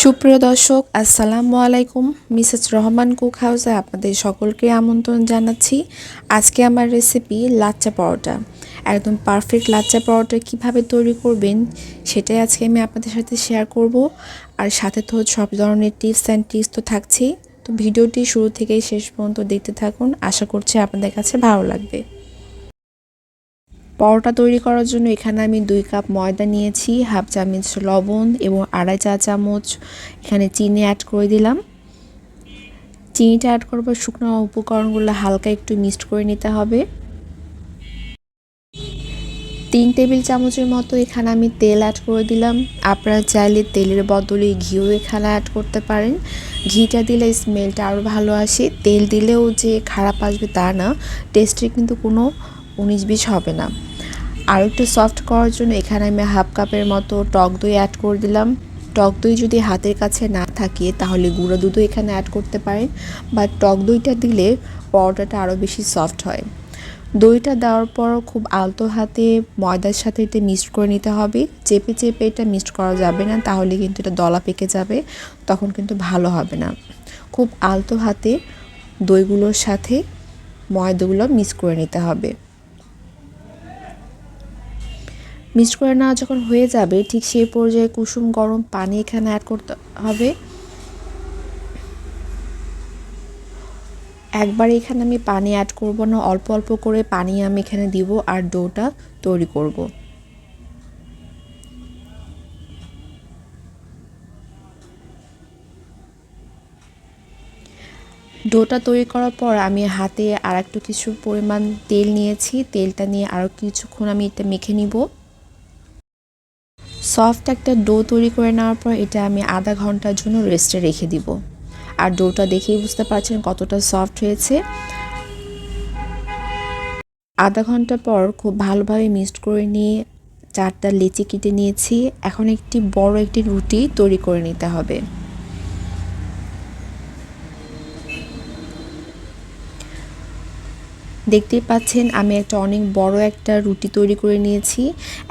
সুপ্রিয় দর্শক, আসসালামু আলাইকুম। মিসেস রহমান কুক হাউসে আপনাদের সকলকে আমন্ত্রণ জানাচ্ছি। আজকে আমার রেসিপি লাচ্চা পরোটা। একদম পারফেক্ট লাচ্চা পরোটা কীভাবে তৈরি করবেন, সেটাই আজকে আমি আপনাদের সাথে শেয়ার করব। আর সাথে তো সব ধরনের টিপস অ্যান্ড টিপস তো থাকছেই। তো ভিডিওটি শুরু থেকেই শেষ পর্যন্ত দেখতে থাকুন। আশা করছি আপনাদের কাছে ভালো লাগবে। পরোটা তৈরি করার জন্য এখানে আমি দুই কাপ ময়দা নিয়েছি, হাফ চামচ লবণ এবং আড়াই চা চামচ এখানে চিনি অ্যাড করে দিলাম। চিনিটা অ্যাড করব শুকনো উপকরণগুলো হালকা একটু মিক্সড করে নিতে হবে। তিন টেবিল চামচের মতো এখানে আমি তেল অ্যাড করে দিলাম। আপনারা চাইলে তেলের বদলে ঘিও এখানে অ্যাড করতে পারেন। ঘিটা দিলে স্মেলটা আরও ভালো আসে। তেল দিলেও যে খারাপ আসবে তা না। টেস্টে কিন্তু কোনো উনিশ বিশ হবে না। আর একটু সফট করার জন্য এখানে আমি হাফ কাপের মতো টক দই অ্যাড করে দিলাম। টক দই যদি হাতের কাছে না থাকে, তাহলে গুঁড়ো দুধও এখানে অ্যাড করতে পারেন। বা টক দইটা দিলে পরোটাটা আরও বেশি সফট হয়। দইটা দেওয়ার পর খুব আলতো হাতে ময়দার সাথে এটা মিক্সড করে নিতে হবে। চেপে চেপে এটা মিক্সড করা যাবে না, তাহলে কিন্তু এটা দলা পেকে যাবে, তখন কিন্তু ভালো হবে না। খুব আলতো হাতে দইগুলোর সাথে ময়দাগুলো মিক্স করে নিতে হবে। মিক্সড করে নেওয়া যখন হয়ে যাবে, ঠিক সেই পর্যায়ে কুসুম গরম পানি এখানে অ্যাড করতে হবে। একবার এখানে আমি পানি অ্যাড করব না, অল্প অল্প করে পানি আমি এখানে দিব আর ডোটা তৈরি করব। ডোটা তৈরি করার পর আমি হাতে আর একটু কিছু পরিমাণ তেল নিয়েছি, তেলটা নিয়ে আরও কিছুক্ষণ আমি এটা মেখে নিব। সফট একটা ডো তৈরি করে নেওয়ার পর এটা আমি আধা ঘণ্টার জন্য রেস্টে রেখে দিব। আর ডোটা দেখেই বুঝতে পারছেন কতটা সফট হয়েছে। আধা ঘণ্টা পর খুব ভালোভাবে মিক্সড করে নিয়ে চারটা লেচি কেটে নিয়েছি। এখন একটি বড় একটি রুটি তৈরি করে নিতে হবে। দেখতেই পাচ্ছেন, আমি একটা অনেক বড় একটা রুটি তৈরি করে নিয়েছি।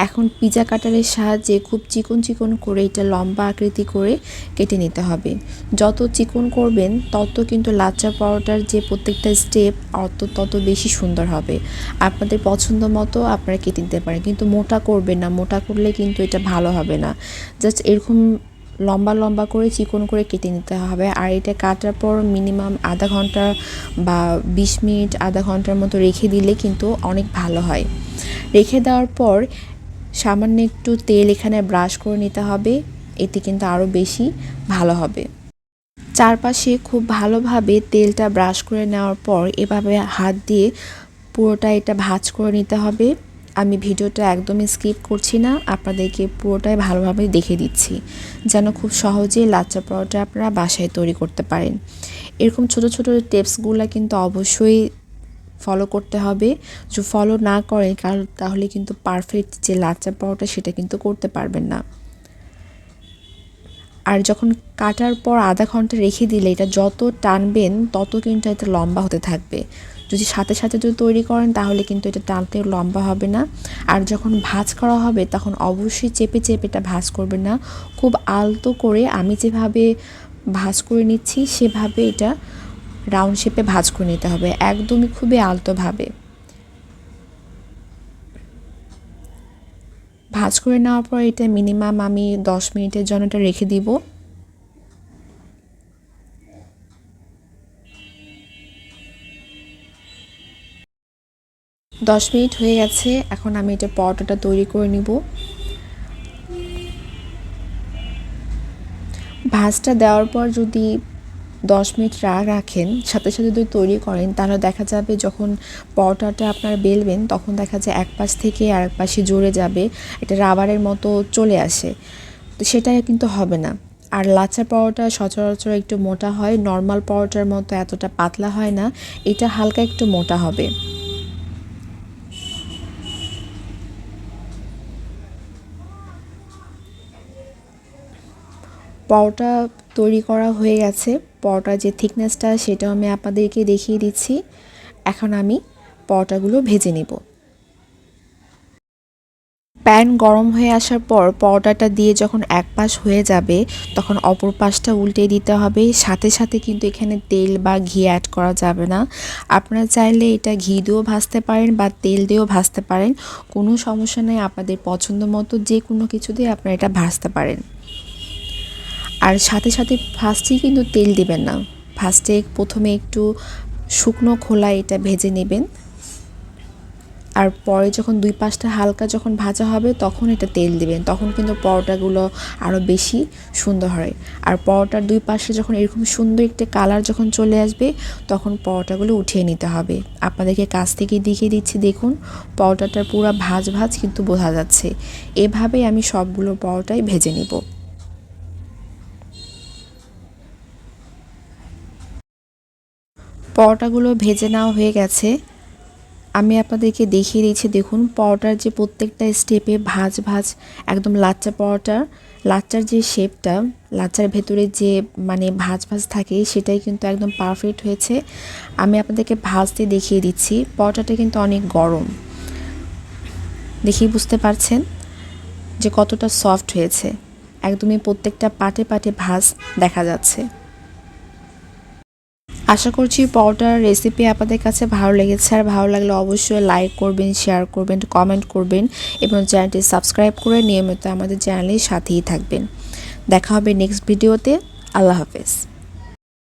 এখন পিজা কাটারের সাহায্যে খুব চিকন চিকন করে এটা লম্বা আকৃতি করে কেটে নিতে হবে। যত চিকন করবেন, তত কিন্তু লাচ্চা পরোটার যে প্রত্যেকটা স্টেপ অত তত বেশি সুন্দর হবে। আপনাদের পছন্দ মতো আপনারা কেটে নিতে পারেন, কিন্তু মোটা করবেন না, মোটা করলে কিন্তু এটা ভালো হবে না। জাস্ট এরকম লম্বা লম্বা করে চিকন করে কেটে নিতে হবে। আর এটা কাটার পর মিনিমাম আধা ঘণ্টা বা বিশ মিনিট, আধা ঘণ্টার মতো রেখে দিলে কিন্তু অনেক ভালো হয়। রেখে দেওয়ার পর সামান্য একটু তেল এখানে ব্রাশ করে নিতে হবে। এতে কিন্তু আরও বেশি ভালো হবে। চারপাশে খুব ভালোভাবে তেলটা ব্রাশ করে নেওয়ার পর এভাবে হাত দিয়ে পুরোটা এটা ভাজ করে নিতে হবে। আমি ভিডিওটা একদমই স্কিপ করছি না, আপনাদেরকে পুরোটাই ভালোভাবে দেখে দিচ্ছি, যেন খুব সহজেই লাচ্চা পরোটা আপনারা বাসায় তৈরি করতে পারেন। এরকম ছোট ছোট টিপসগুলো কিন্তু অবশ্যই ফলো করতে হবে। যে ফলো না করে কারণ তাহলে কিন্তু পারফেক্ট যে লাচ্চা পরোটা, সেটা কিন্তু করতে পারবেন না। আর যখন কাটার পর আধা ঘণ্টা রেখে দিলে এটা যত টানবেন, তত কিন্তু এটা লম্বা হতে থাকবে। যদি সাথে সাথে যদি তৈরি করেন, তাহলে কিন্তু এটা টানতে লম্বা হবে না। আর যখন ভাজ করা হবে, তখন অবশ্যই চেপে চেপে এটা ভাজ করবে না। খুব আলতো করে আমি যেভাবে ভাজ করে নিচ্ছি, সেভাবে এটা রাউন্ড শেপে ভাজ করে নিতে হবে। একদমই খুবই আলতোভাবে। ভাজ করে নেওয়ার পর এটা মিনিমাম আমি দশ মিনিটের জন্য এটা রেখে দিব। দশ মিনিট হয়ে গেছে, এখন আমি এটা পরোটাটা তৈরি করে নিব। ভাজটা দেওয়ার পর যদি দশ মিনিট রাগ রাখেন, সাথে সাথে যদি তৈরি করেন, তাহলে দেখা যাবে যখন পরোটাটা আপনার বেলবেন, তখন দেখা যায় এক পাশ থেকে আর এক পাশে জোরে যাবে এটা রাবারের মতো চলে আসে। তো সেটা কিন্তু হবে না। আর লাচা পরোটা সচরাচর একটু মোটা হয়, নর্মাল পরোটার মতো এতটা পাতলা হয় না, এটা হালকা একটু মোটা হবে। পরোটা তৈরি করা হয়ে গেছে। পরোটার যে থিকনেসটা সেটাও আমি আপনাদেরকে দেখিয়ে দিচ্ছি। এখন আমি পরোটাগুলো ভেজে নেব। প্যান গরম হয়ে আসার পর পরোটাটা দিয়ে যখন এক পাশ হয়ে যাবে, তখন অপর পাশটা উল্টে দিতে হবে। সাথে সাথে কিন্তু এখানে তেল বা ঘি অ্যাড করা যাবে না। আপনারা চাইলে এটা ঘি দিয়েও ভাজতে পারেন বা তেল দিয়েও ভাজতে পারেন। কোনো সমস্যা নেই, আপনাদের পছন্দ মতো যে কোনো কিছু দিয়ে আপনারা এটা ভাজতে পারেন। আর সাথে সাথে ফার্স্টেই কিন্তু তেল দিবেন না। ফার্স্টে প্রথমে একটু শুকনো খোলা এটা ভেজে নেবেন। আর পরে যখন দুই পাশটা হালকা যখন ভাজা হবে তখন এটা তেল দিবেন। তখন কিন্তু পরোটাগুলো আরও বেশি সুন্দর হয়। আর পরোটার দুই পাশে যখন এরকম সুন্দর একটা কালার যখন চলে আসবে তখন পরোটাগুলো উঠিয়ে নিতে হবে। আপনাদেরকে কাছ থেকে দেখিয়ে দিচ্ছি, দেখুন, পরোটাটার পুরো ভাজ ভাজ কিন্তু বোঝা যাচ্ছে। এভাবেই আমি সবগুলো পরোটাই ভেজে নেব। পরোটাগুলো ভেজে নেওয়া হয়ে গেছে। আমি আপনাদেরকে দেখিয়ে দিচ্ছি দেখুন, পরোটার যে প্রত্যেকটা স্টেপে ভাজ ভাজ একদম লাচ্চা পরোটার লাচ্চার যে শেপটা লাচ্চার ভেতরে যে মানে ভাজ ভাজ থাকে, সেটাই কিন্তু একদম পারফেক্ট হয়েছে। আমি আপনাদেরকে ভাজতে দেখিয়ে দিচ্ছি, পরোটাটা কিন্তু অনেক গরম। দেখেই বুঝতে পারছেন যে কতটা সফট হয়েছে। একদমই প্রত্যেকটা পাটে পাটে ভাজ দেখা যাচ্ছে। আশা করছি পরোটার রেসিপি আপনাদের কাছে ভালো লেগেছে। আর ভালো লাগলে অবশ্যই লাইক করবেন শেয়ার করবেন কমেন্ট করবেন এবং চ্যানেলটি সাবস্ক্রাইব করে নিয়মিত আমাদের চ্যানেলের সাথেই থাকবেন। দেখা হবে নেক্সট ভিডিওতে আল্লাহ হাফেজ।